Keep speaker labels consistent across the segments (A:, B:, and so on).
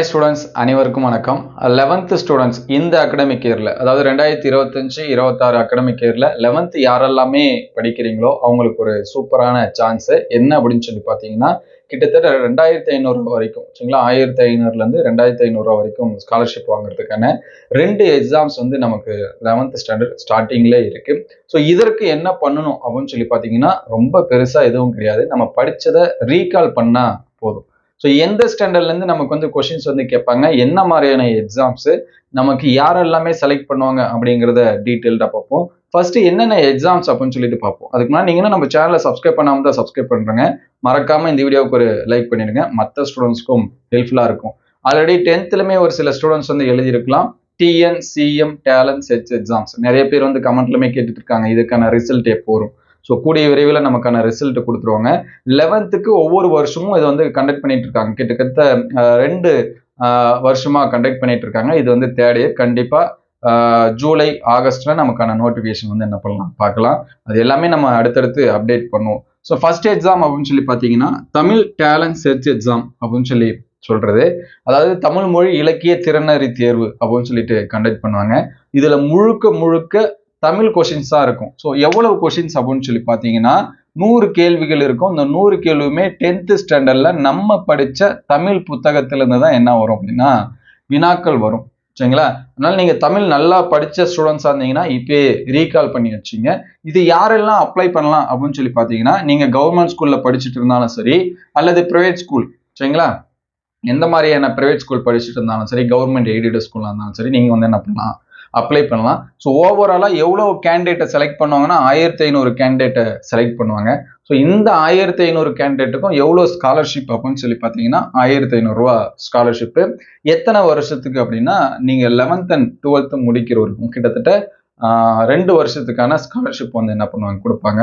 A: Hi students அனைவருக்கும் வணக்கம். Eleventh students இந்த அகடமிக் இயரில் அதாவது ரெண்டாயிரத்தி இருபத்தஞ்சி இருபத்தாறு அகடமிக் இயரில் லெவன்த்து யாரெல்லாமே படிக்கிறீங்களோ அவங்களுக்கு ஒரு சூப்பரான சான்ஸு என்ன அப்படின்னு சொல்லி பார்த்தீங்கன்னா கிட்டத்தட்ட ரெண்டாயிரத்தி ஐநூறுரூவா வரைக்கும் சரிங்களா? ஆயிரத்தி ஐநூறுலேருந்து ரெண்டாயிரத்தி ஐநூறுரூவா வரைக்கும் ஸ்காலர்ஷிப் வாங்குறதுக்கான ரெண்டு எக்ஸாம்ஸ் வந்து நமக்கு லெவன்த்து ஸ்டாண்டர்ட் ஸ்டார்டிங்லேயே இருக்குது ஸோ இதற்கு என்ன பண்ணணும் அப்படின்னு சொல்லி பார்த்தீங்கன்னா ரொம்ப பெருசாக எதுவும் கிடையாது. நம்ம படித்ததை ரீகால் பண்ணால் போதும். ஸோ எந்த ஸ்டாண்டர்ட்லேருந்து நமக்கு வந்து கொஷின்ஸ் வந்து கேட்பாங்க? என்ன மாதிரியான எக்ஸாம்ஸு நமக்கு யாரெல்லாமே செலக்ட் பண்ணுவாங்க அப்படிங்கிறத டீட்டெயில்டாக பார்ப்போம். ஃபர்ஸ்ட் என்னென்ன எக்ஸாம்ஸ் அப்படின்னு சொல்லிட்டு பார்ப்போம். அதுக்கு முன்னாடி நீங்கள் நம்ம சேனலை சப்ஸ்கிரைப் பண்ணாமல் தான் சப்ஸ்கிரைப் பண்ணுறேங்க மறக்காமல் இந்த வீடியோவுக்கு ஒரு லைக் பண்ணிடுங்க. மற்ற ஸ்டூடெண்ட்ஸ்க்கும் ஹெல்ப்ஃபுல்லாக இருக்கும். ஆல்ரெடி டென்த்துலையுமே ஒரு சில ஸ்டூடெண்ட்ஸ் வந்து எழுதியிருக்கலாம். TN CM talent sets exams நிறைய பேர் வந்து கமெண்ட்லுமே கேட்டுட்டு இருக்காங்க. இதுக்கான ரிசல்ட் எப்போ வரும்? ஸோ கூடிய விரைவில் நமக்கான ரிசல்ட் கொடுத்துருவாங்க. லெவன்த்துக்கு ஒவ்வொரு வருஷமும் இதை வந்து கண்டக்ட் பண்ணிட்டு இருக்காங்க. கிட்டத்தட்ட ரெண்டு வருஷமாக கண்டக்ட் பண்ணிட்டு இருக்காங்க. இது வந்து தேர்ட் இயர் கண்டிப்பாக ஜூலை ஆகஸ்ட்ல நமக்கான நோட்டிஃபிகேஷன் வந்து என்ன பண்ணலாம்? பார்க்கலாம். அது எல்லாமே நம்ம அடுத்தடுத்து அப்டேட் பண்ணுவோம். ஸோ ஃபர்ஸ்ட் எக்ஸாம் அப்படின்னு சொல்லி பார்த்தீங்கன்னா தமிழ் டேலண்ட் சர்ச் எக்ஸாம் அப்படின்னு சொல்லி சொல்றது. அதாவது தமிழ் மொழி இலக்கிய திறனறி தேர்வு அப்படின்னு சொல்லிட்டு கண்டக்ட் பண்ணுவாங்க. இதுல முழுக்க முழுக்க தமிழ் கொஷின்ஸ் தான் இருக்கும். ஸோ எவ்வளவு கொஷின்ஸ் அப்படின்னு சொல்லி பார்த்தீங்கன்னா நூறு கேள்விகள் இருக்கும். இந்த நூறு கேள்வியுமே டென்த்து ஸ்டாண்டர்டில் நம்ம படித்த தமிழ் புத்தகத்திலேருந்து தான் என்ன வரும் அப்படின்னா வினாக்கள் வரும். சரிங்களா? அதனால நீங்க தமிழ் நல்லா படிச்ச ஸ்டூடெண்ட்ஸா இருந்தீங்கன்னா இப்பயே ரீகால் பண்ணி வச்சுங்க. இது யாரெல்லாம் அப்ளை பண்ணலாம் அப்படின்னு சொல்லி பார்த்தீங்கன்னா நீங்க கவர்மெண்ட் ஸ்கூல்ல படிச்சுட்டு இருந்தாலும் சரி அல்லது ப்ரைவேட் ஸ்கூல் சரிங்களா? எந்த மாதிரியான ப்ரைவேட் ஸ்கூல் படிச்சுட்டு இருந்தாலும் சரி கவர்மெண்ட் எய்டட் ஸ்கூலாக இருந்தாலும் சரி நீங்கள் வந்து என்ன பண்ணலாம்? அப்ளை பண்ணலாம். ஸோ ஓவராலாக எவ்வளோ கேண்டிடேட்டை செலக்ட் பண்ணுவாங்கன்னா ஆயிரத்தி ஐநூறு கேண்டிடேட்டை செலக்ட் பண்ணுவாங்க. ஸோ இந்த ஆயிரத்தி ஐநூறு கேண்டிடேட்டுக்கும் எவ்வளோ ஸ்காலர்ஷிப் அப்படின்னு சொல்லி பார்த்தீங்கன்னா ஆயிரத்தி ஐநூறுரூவா ஸ்காலர்ஷிப்பு எத்தனை வருஷத்துக்கு அப்படின்னா நீங்கள் லெவன்த் அண்ட் டுவெல்த்து முடிக்கிற வரைக்கும் கிட்டத்தட்ட ரெண்டு வருஷத்துக்கான ஸ்காலர்ஷிப் வந்து என்ன பண்ணுவாங்க? கொடுப்பாங்க.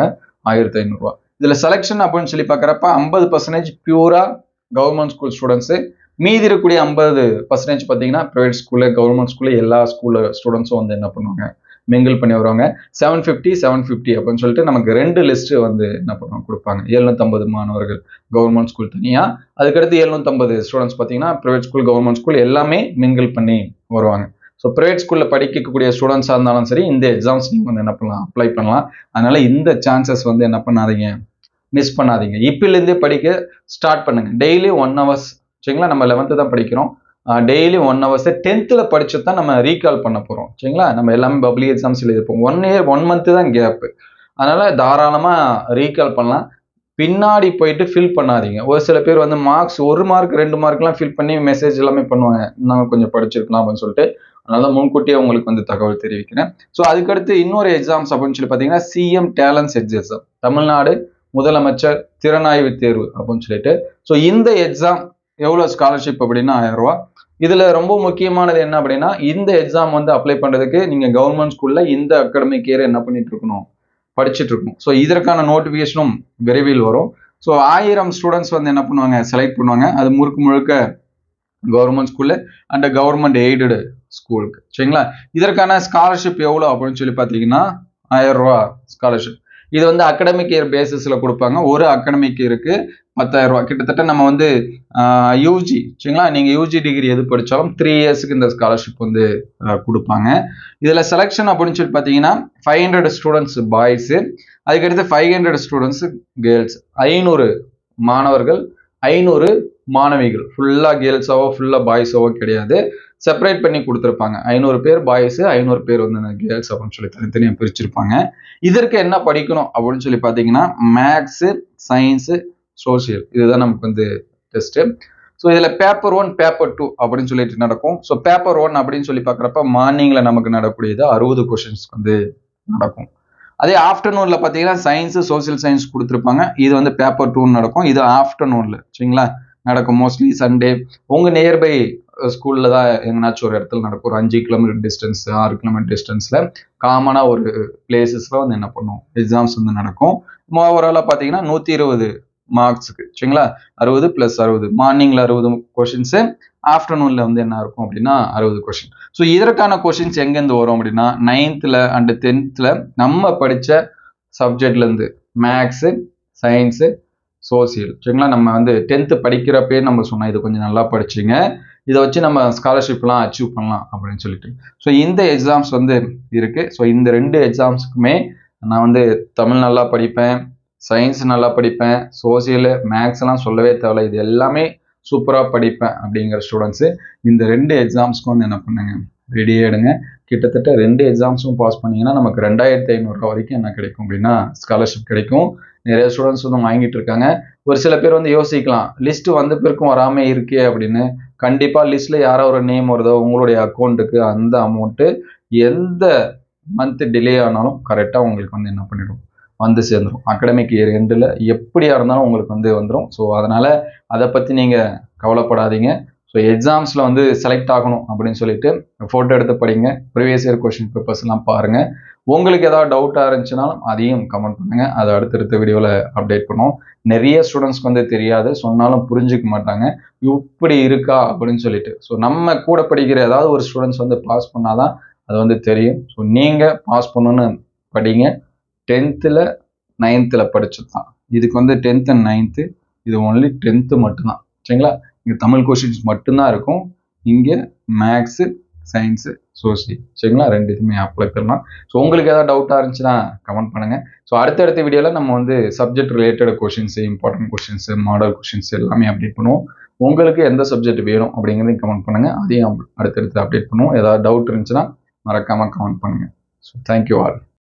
A: ஆயிரத்தி ஐநூறுரூவா இதில் செலெக்ஷன் அப்படின்னு சொல்லி பார்க்குறப்ப ஐம்பது பர்சன்டேஜ் பியூராக கவர்மெண்ட் ஸ்கூல் ஸ்டூடெண்ட்ஸு மீதி இருக்கக்கூடிய ஐம்பது பர்சன்டேஜ் பார்த்தீங்கன்னா ப்ரைவேட் ஸ்கூலில் கவர்மெண்ட் ஸ்கூலில் எல்லா ஸ்கூலில் ஸ்டூடெண்ட்ஸும் வந்து என்ன பண்ணுவாங்க? மிங்கிள் பண்ணி வருவாங்க. செவன் ஃபிஃப்டி செவன் ஃபிஃப்டி அப்படின்னு சொல்லிட்டு நமக்கு ரெண்டு லிஸ்ட்டு வந்து என்ன பண்ணுவாங்க? கொடுப்பாங்க. எழுநூத்தம்பது மாணவர்கள் கவர்மெண்ட் ஸ்கூல் தனியாக அதுக்கடுத்து எழுநூத்தம்பது ஸ்டூடெண்ட்ஸ் பார்த்தீங்கன்னா ப்ரைவேட் ஸ்கூல் கவர்மெண்ட் ஸ்கூல் எல்லாமே மிங்கிள் பண்ணி வருவாங்க. ஸோ ப்ரைவேட் ஸ்கூலில் படிக்கக்கூடிய ஸ்டூடெண்ட்ஸாக இருந்தாலும் சரி இந்த எக்ஸாம்ஸ் நீங்கள் வந்து என்ன பண்ணலாம்? அப்ளை பண்ணலாம். அதனால் இந்த சான்சஸ் வந்து என்ன பண்ணாதீங்க? மிஸ் பண்ணாதீங்க. இப்பிலேருந்தே படிக்க ஸ்டார்ட் பண்ணுங்க. டெய்லி ஒன் ஹவர்ஸ் சரிங்களா? நம்ம லெவன்த்து தான் படிக்கிறோம். டெய்லி ஒன் ஹவர்ஸ் டென்த்தில் படிச்சு தான் நம்ம ரீகால் பண்ண போகிறோம் சரிங்களா? நம்ம எல்லாமே பப்ளிக் எக்ஸாம்ஸ் எழுதிப்போம் ஒன் இயர் ஒன் மந்த்து தான் கேப்பு அதனால் தாராளமாக ரீகால் பண்ணலாம். பின்னாடி போயிட்டு ஃபில் பண்ணாதீங்க. ஒரு சில பேர் வந்து மார்க்ஸ் ஒரு மார்க் ரெண்டு மார்க்லாம் ஃபில் பண்ணி மெசேஜ் எல்லாமே பண்ணுவாங்க. நாங்கள் கொஞ்சம் படிச்சிருக்கலாம் அப்படின்னு சொல்லிட்டு. அதனால தான் முன்கூட்டியே உங்களுக்கு வந்து தகவல் தெரிவிக்கிறேன். ஸோ அதுக்கடுத்து இன்னொரு எக்ஸாம்ஸ் அப்படின்னு சொல்லி பார்த்தீங்கன்னா சிஎம் டேலண்ட்ஸ் எக்ஸாம் தமிழ்நாடு முதலமைச்சர் திறனாய்வு தேர்வு அப்படின்னு சொல்லிட்டு. ஸோ இந்த எக்ஸாம் எவ்வளோ ஸ்காலர்ஷிப் அப்படின்னா ஆயிரம் ரூபா இதில் ரொம்ப முக்கியமானது என்ன அப்படின்னா இந்த எக்ஸாம் வந்து அப்ளை பண்ணுறதுக்கு நீங்கள் கவர்மெண்ட் ஸ்கூலில் இந்த அகாடமிக் இயர் என்ன பண்ணிட்டு இருக்கணும்? படிச்சுட்டு இருக்கணும். ஸோ இதற்கான நோட்டிஃபிகேஷனும் விரைவில் வரும். ஸோ ஆயிரம் ஸ்டூடெண்ட்ஸ் வந்து என்ன பண்ணுவாங்க? செலக்ட் பண்ணுவாங்க. அது முழுக்க முழுக்க கவர்மெண்ட் ஸ்கூலில் அண்ட் கவர்மெண்ட் எய்டடு ஸ்கூலுக்கு சரிங்களா? இதற்கான ஸ்காலர்ஷிப் எவ்வளோ அப்படின்னு சொல்லி பார்த்தீங்கன்னா ஆயிரம் ரூபா ஸ்காலர்ஷிப் இது வந்து அகடமிக் இயர் பேசிஸில் கொடுப்பாங்க. ஒரு அகடமிக் இயருக்கு பத்தாயிரம் ரூபா கிட்டத்தட்ட நம்ம வந்து யூஜி சரிங்களா? நீங்கள் யூஜி டிகிரி எது படித்தாலும் த்ரீ இயர்ஸுக்கு இந்த ஸ்காலர்ஷிப் வந்து கொடுப்பாங்க. இதில் செலெக்ஷன் அப்படின்னு சொல்லி பார்த்தீங்கன்னா ஃபைவ் ஹண்ட்ரட் ஸ்டூடெண்ட்ஸ் பாய்ஸு அதுக்கடுத்து ஃபைவ் ஹண்ட்ரட் ஸ்டூடெண்ட்ஸ் கேர்ள்ஸ் ஐநூறு மாணவர்கள் ஐநூறு மாணவிகள். ஃபுல்லாக கேர்ள்ஸாவோ ஃபுல்லாக பாய்ஸாவோ கிடையாது. செப்பரேட் பண்ணி கொடுத்துருப்பாங்க. ஐநூறு பேர் பாய்ஸு ஐநூறு பேர் வந்து கேர்ள்ஸ் அப்படின்னு சொல்லி தனித்தனியாக பிரிச்சிருப்பாங்க. இதற்கு என்ன படிக்கணும் அப்படின்னு சொல்லி பார்த்தீங்கன்னா மேக்ஸு சயின்ஸு சோஷியல் இதுதான் நமக்கு வந்து டெஸ்ட்டு ஸோ இதில் பேப்பர் ஒன் பேப்பர் டூ அப்படின்னு சொல்லிட்டு நடக்கும். ஸோ பேப்பர் ஒன் அப்படின்னு சொல்லி பார்க்குறப்ப மார்னிங்கில் நமக்கு நடக்கூடியது அறுபது கொஷின்ஸ் வந்து நடக்கும். அதே ஆஃப்டர்நூனில் பார்த்தீங்கன்னா சயின்ஸு சோஷியல் சயின்ஸ் கொடுத்துருப்பாங்க. இது வந்து பேப்பர் டூன்னு நடக்கும். இது ஆஃப்டர்நூனில் சரிங்களா? நடக்கும். மோஸ்ட்லி சண்டே உங்கள் நியர்பை ஸ்கூலில் தான் எங்கேனாச்சும் ஒரு இடத்துல நடக்கும். ஒரு அஞ்சு கிலோமீட்டர் டிஸ்டன்ஸ் ஆறு கிலோமீட்டர் டிஸ்டன்ஸில் காமனாக ஒரு பிளேசஸில் வந்து என்ன பண்ணும் எக்ஸாம்ஸ் வந்து நடக்கும். ஓவராலாக பார்த்தீங்கன்னா நூற்றி இருபது மார்க்ஸுக்கு சரிங்களா? அறுபது ப்ளஸ் அறுபது. மார்னிங்கில் அறுபது கொஷின்ஸு ஆஃப்டர்நூனில் வந்து என்ன இருக்கும் அப்படின்னா அறுபது கொஷின் ஸோ இதற்கான கொஷின்ஸ் எங்கேருந்து வரும் அப்படின்னா நைன்த்தில் அண்டு டென்த்தில் நம்ம படித்த சப்ஜெக்ட்லேருந்து மேக்ஸு சயின்ஸு சோசியல் சரிங்களா? நம்ம வந்து டென்த்து படிக்கிறப்பே நம்ம சொன்னோம் இது கொஞ்சம் நல்லா படிச்சிங்க. இதை வச்சு நம்ம ஸ்காலர்ஷிப்லாம் அச்சீவ் பண்ணலாம் அப்படின்னு சொல்லிட்டு. ஸோ இந்த எக்ஸாம்ஸ் வந்து இருக்குது ஸோ இந்த ரெண்டு எக்ஸாம்ஸுக்குமே நான் வந்து தமிழ் நல்லா படிப்பேன் சயின்ஸ் நல்லா படிப்பேன் சோசியலு மேக்ஸ்லாம் சொல்லவே தேவையில்ல. இது எல்லாமே சூப்பராக படிப்பேன் அப்படிங்கிற ஸ்டூடெண்ட்ஸு இந்த ரெண்டு எக்ஸாம்ஸ்க்கும் வந்து என்ன பண்ணுங்க? ரெடியே எடுங்க. கிட்டத்தட்ட ரெண்டு எக்ஸாம்ஸும் பாஸ் பண்ணீங்கன்னா நமக்கு ரெண்டாயிரத்தி ஐநூறுரூவா வரைக்கும் என்ன கிடைக்கும் அப்படின்னா ஸ்காலர்ஷிப் கிடைக்கும். நிறைய ஸ்டூடெண்ட்ஸ் வந்து வாங்கிட்டு இருக்காங்க. ஒரு சில பேர் வந்து யோசிக்கலாம். லிஸ்ட்டு வந்த பிறக்கும் வராமல் இருக்கே அப்படின்னு கண்டிப்பாக லிஸ்ட்டில் யாரோ ஒரு நேம் வருதோ உங்களுடைய அக்கௌண்ட்டுக்கு அந்த அமௌண்ட்டு எந்த மந்த் டிலே ஆனாலும் கரெக்டாக உங்களுக்கு வந்து என்ன பண்ணிடும்? வந்து சேர்ந்துடும் அகடமிக் இயர் எண்டில் எப்படியாக இருந்தாலும் உங்களுக்கு வந்து வந்துடும் ஸோ அதனால் அதை பற்றி நீங்கள் கவலைப்படாதீங்க. ஸோ எக்ஸாம்ஸில் வந்து செலக்ட் ஆகணும் அப்படின்னு சொல்லிட்டு ஃபோட்டோ எடுத்து படிங்க. ப்ரீவியஸ் இயர் கொஷின் பேப்பர்ஸ்லாம் பாருங்கள் உங்களுக்கு ஏதாவது டவுட்டாக இருந்துச்சுனாலும் அதையும் கமெண்ட் பண்ணுங்கள் அதை அடுத்தடுத்த வீடியோவில் அப்டேட் பண்ணுவோம். நிறைய ஸ்டூடெண்ட்ஸ்க்கு வந்து தெரியாது. சொன்னாலும் புரிஞ்சுக்க மாட்டாங்க. இப்படி இருக்கா அப்படின்னு சொல்லிட்டு. ஸோ நம்ம கூட படிக்கிற ஏதாவது ஒரு ஸ்டூடெண்ட்ஸ் வந்து பாஸ் பண்ணாதான் அது வந்து தெரியும். ஸோ நீங்கள் பாஸ் பண்ணணுன்னு படிங்க. டென்த்தில் நைன்த்தில் படிச்சது தான் இதுக்கு வந்து டென்த் அண்ட் நைன்த்து இது ஒன்லி டென்த்து மட்டும்தான். சரிங்களா? இங்கே தமிழ் கொஷின்ஸ் மட்டும்தான் இருக்கும். இங்கே மேக்ஸு சயின்ஸு சோசி சரிங்களா? ரெண்டு இதுவுமே அப்ளை பண்ணலாம். ஸோ உங்களுக்கு ஏதாவது டவுட்டாக இருந்துச்சுன்னா கமெண்ட் பண்ணுங்கள் ஸோ அடுத்தடுத்த வீடியோவில் நம்ம வந்து subject related questions important questions model questions எல்லாமே அப்டேட் பண்ணுவோம். உங்களுக்கு எந்த சப்ஜெக்ட் வேணும் அப்படிங்கிறதையும் கமெண்ட் பண்ணுங்கள் அதையும் அடுத்தடுத்து அப்டேட் பண்ணுவோம். ஏதாவது டவுட் இருந்துச்சுன்னா மறக்காமல் கமெண்ட் பண்ணுங்கள் ஸோ தேங்க்யூ ஆல்